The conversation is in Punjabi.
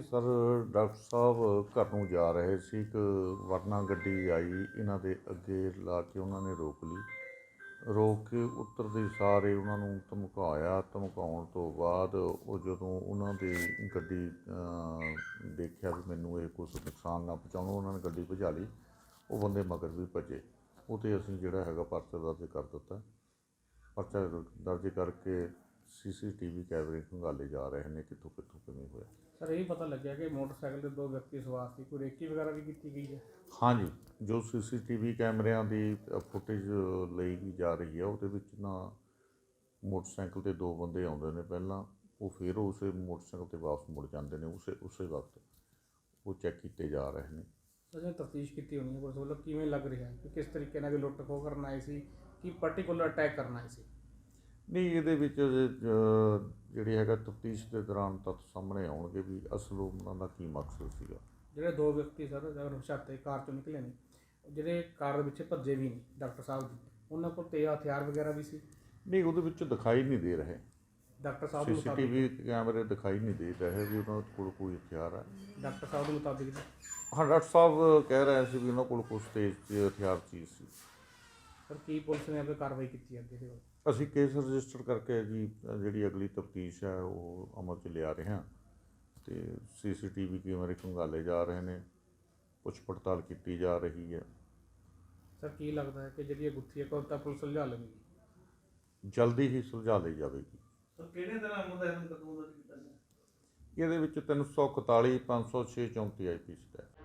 ਇਹ ਸਰ, ਡਾਕਟਰ ਸਾਹਿਬ ਘਰ ਨੂੰ ਜਾ ਰਹੇ ਸੀ ਇੱਕ ਵਰਨਾ ਗੱਡੀ ਆਈ, ਇਹਨਾਂ ਦੇ ਅੱਗੇ ਲਾ ਕੇ ਉਹਨਾਂ ਨੇ ਰੋਕ ਲਈ। ਰੋਕ ਕੇ ਉਤਰਦੇ ਸਾਰੇ ਉਹਨਾਂ ਨੂੰ ਧਮਕਾਇਆ। ਧਮਕਾਉਣ ਤੋਂ ਬਾਅਦ ਉਹ ਜਦੋਂ ਉਹਨਾਂ ਦੀ ਗੱਡੀ ਦੇਖਿਆ ਵੀ ਮੈਨੂੰ ਇਹ ਕੁਝ ਨੁਕਸਾਨ ਨਾ ਪਹੁੰਚਾਉਣ, ਉਹਨਾਂ ਨੇ ਗੱਡੀ ਭਜਾ ਲਈ। ਉਹ ਬੰਦੇ ਮਗਰ ਵੀ ਭੱਜੇ। ਉਹ 'ਤੇ ਅਸੀਂ ਜਿਹੜਾ ਹੈਗਾ ਪਰਚਾ ਦਰਜ ਕਰ ਦਿੱਤਾ। ਪਰਚਾ ਦਰਜ ਕਰਕੇ ਸੀਸੀਟੀਵੀ ਕੈਮਰੇ ਖੰਗਾਲੇ ਜਾ ਰਹੇ ਨੇ, ਕਿੱਥੋਂ ਕਿੱਥੋਂ ਕਿਵੇਂ ਇਹ ਪਤਾ ਲੱਗਿਆ ਕਿ ਮੋਟਰਸਾਈਕਲ ਤੇ ਦੋ ਵਿਅਕਤੀ ਸਵਾਰ ਸੀ ਕੋਈ ਰੇਕੀ ਵਗੈਰਾ ਵੀ ਕੀਤੀ ਗਈ ਹੈ? ਹਾਂਜੀ ਜੋ ਸੀਸੀਟੀਵੀ ਕੈਮਰਿਆਂ ਦੀ ਫੁਟੇਜ ਲਈ ਗਈ ਜਾ ਰਹੀ ਹੈ ਉਹਦੇ ਵਿੱਚ ਨਾ ਮੋਟਰਸਾਈਕਲ ਤੇ ਦੋ ਬੰਦੇ ਆਉਂਦੇ ਨੇ ਪਹਿਲਾਂ ਉਹ ਫਿਰ ਉਸੇ ਮੋਟਰਸਾਈਕਲ ਤੇ ਵਾਪਸ ਮੁੜ ਜਾਂਦੇ ਨੇ ਉਸੇ ਉਸੇ ਵਕਤ ਉਹ ਚੈੱਕ ਕੀਤੇ ਜਾ ਰਹੇ ਨੇ। ਸਰ ਜੇ ਤਫਤੀਸ਼ ਕੀਤੀ ਹੋਣੀ ਹੈ ਪੁਲਿਸ ਵੱਲੋਂ ਕਿਵੇਂ ਲੱਗ ਰਿਹਾ ਹੈ? ਕਿ ਕਿਸ ਤਰੀਕੇ ਨਾਲ ਵੀ ਲੁੱਟ ਖੋਹ ਕਰਨ ਆਏ ਸੀ? ਕਿ ਪਾਰਟਿਕੂਲਰ ਅਟੈਕ ਕਰਨ ਆਏ ਸੀ? ਨਹੀਂ ਇਹਦੇ ਵਿੱਚ ਜਿਹੜੀ ਹੈਗਾ ਤਫਤੀਸ਼ ਦੇ ਦੌਰਾਨ ਤੱਥ ਸਾਹਮਣੇ ਆਉਣਗੇ ਵੀ ਅਸਲ ਉਹਨਾਂ ਦਾ ਕੀ ਮਕਸਦ ਸੀਗਾ। ਜਿਹੜੇ ਦੋ ਵਿਅਕਤੀ ਸਰ ਜਦੋਂ ਹਸ਼ਾਤੇ ਕਾਰ ਚੋਂ ਨਿਕਲੇ ਨੇ ਜਿਹੜੇ ਕਾਰ ਦੇ ਵਿੱਚ ਭੱਜੇ ਵੀ ਨੇ ਡਾਕਟਰ ਸਾਹਿਬ ਜੀ ਉਹਨਾਂ ਕੋਲ ਤੇ ਹਥਿਆਰ ਵਗੈਰਾ ਵੀ ਸੀ? ਨਹੀਂ ਉਹਦੇ ਵਿੱਚ ਦਿਖਾਈ ਨਹੀਂ ਦੇ ਰਹੇ। ਡਾਕਟਰ ਸਾਹਿਬ ਦੇ ਮੁਤਾਬਿਕ? ਸੀਸੀਟੀਵੀ ਕੈਮਰੇ ਦਿਖਾਈ ਨਹੀਂ ਦੇ ਰਹੇ ਵੀ ਉਹਨਾਂ ਕੋਲ ਕੋਈ ਹਥਿਆਰ ਹੈ। ਡਾਕਟਰ ਸਾਹਿਬ ਦੇ ਮੁਤਾਬਿਕ। ਹਾਂ ਡਾਕਟਰ ਸਾਹਿਬ ਕਹਿ ਰਹੇ ਸੀ ਵੀ ਉਹਨਾਂ ਕੋਲ ਕੁਝ ਤੇਜ਼ ਤੇ ਹਥਿਆਰ ਚੀਜ਼ ਸੀ। ਸਰ ਕੀ ਪੁਲਿਸ ਨੇ ਅੱਗੇ ਕਾਰਵਾਈ ਕੀਤੀ ਹੈ ਅੱਗੇ ਦੇ ਵੱਲ? ਅਸੀਂ ਕੇਸ ਰਜਿਸਟਰ ਕਰਕੇ ਜੀ ਜਿਹੜੀ ਅਗਲੀ ਤਫਤੀਸ਼ ਹੈ ਉਹ ਅਮਲ 'ਚ ਲਿਆ ਰਹੇ ਹਾਂ। ਤੇ ਸੀਸੀਟੀਵੀ ਕੈਮਰੇ ਖੰਗਾਲੇ ਜਾ ਰਹੇ ਨੇ ਪੁੱਛ ਪੜਤਾਲ ਕੀਤੀ ਜਾ ਰਹੀ ਹੈ। ਸਰ ਕੀ ਲੱਗਦਾ ਹੈ ਕਿ ਜਿਹੜੀ ਇਹ ਗੁੱਥੀ ਹੈ ਤਾਂ ਪੁਲਿਸ ਸੁਲਝਾ ਲਵੇਗੀ? ਜਲਦੀ ਹੀ ਸੁਲਝਾ ਲਈ ਜਾਵੇਗੀ। ਸਰ ਕਿਹੜੇ ਤਰ੍ਹਾਂ ਮੁੰਡਾ ਇਹਨੂੰ ਕਦੋਂ ਦਾ ਕੀਤਾ ਇਹਦੇ ਵਿੱਚ 341 506 34 ਆਈਪੀਸੀ ਦਾ ਹੈ।